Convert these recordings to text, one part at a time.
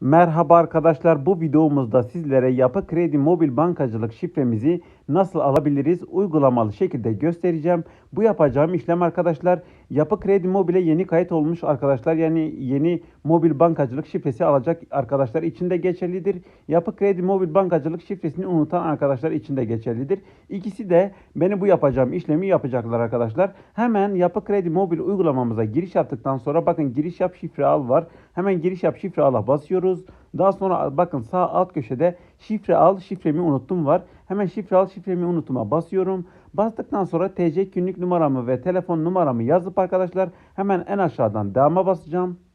Merhaba arkadaşlar bu videomuzda sizlere Yapı Kredi Mobil Bankacılık şifremizi nasıl alabiliriz uygulamalı şekilde göstereceğim. Bu yapacağım işlem arkadaşlar Yapı Kredi Mobil'e yeni kayıt olmuş arkadaşlar yani yeni mobil bankacılık şifresi alacak arkadaşlar için de geçerlidir. Yapı Kredi Mobil Bankacılık şifresini unutan arkadaşlar için de geçerlidir. İkisi de beni bu yapacağım işlemi yapacaklar arkadaşlar. Hemen Yapı Kredi Mobil uygulamamıza giriş yaptıktan sonra bakın giriş yap şifre al var. Hemen giriş yap şifre ala basıyoruz. Daha sonra bakın sağ alt köşede şifre al şifremi unuttum var. Hemen şifre al şifremi unutuma basıyorum. Bastıktan sonra TC kimlik numaramı ve telefon numaramı yazıp arkadaşlar hemen en aşağıdan devama basacağım.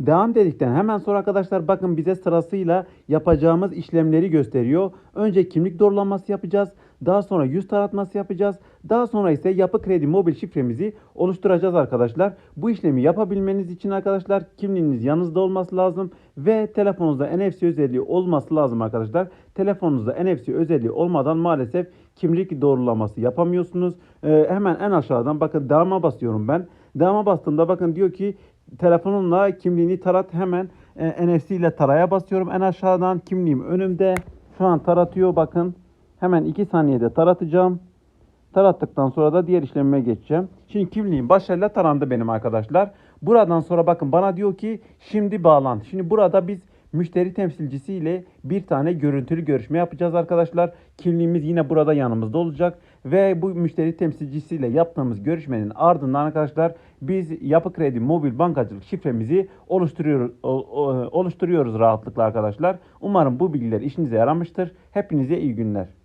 Devam dedikten hemen sonra arkadaşlar bakın bize sırasıyla yapacağımız işlemleri gösteriyor. Önce kimlik doğrulaması yapacağız. Daha sonra yüz taratması yapacağız. Daha sonra ise yapı kredi mobil şifremizi oluşturacağız arkadaşlar. Bu işlemi yapabilmeniz için arkadaşlar kimliğiniz yanınızda olması lazım. Ve telefonunuzda NFC özelliği olması lazım arkadaşlar. Telefonunuzda NFC özelliği olmadan maalesef kimlik doğrulaması yapamıyorsunuz. Ee, hemen en aşağıdan bakın devama basıyorum ben. Devama bastığımda bakın diyor ki telefonumla kimliğini tarat hemen e, NFC ile taraya basıyorum. En aşağıdan kimliğim önümde. Şu an taratıyor bakın. Hemen 2 saniyede taratacağım. Tarattıktan sonra da diğer işlemime geçeceğim. Şimdi kimliğim başarıyla tarandı benim arkadaşlar. Buradan sonra bakın bana diyor ki şimdi bağlan. Şimdi burada biz müşteri temsilcisiyle bir tane görüntülü görüşme yapacağız arkadaşlar. Kimliğimiz yine burada yanımızda olacak. Ve bu müşteri temsilcisiyle yaptığımız görüşmenin ardından arkadaşlar biz Yapı Kredi Mobil Bankacılık şifremizi oluşturuyoruz, oluşturuyoruz rahatlıkla arkadaşlar. Umarım bu bilgiler işinize yaramıştır. Hepinize iyi günler.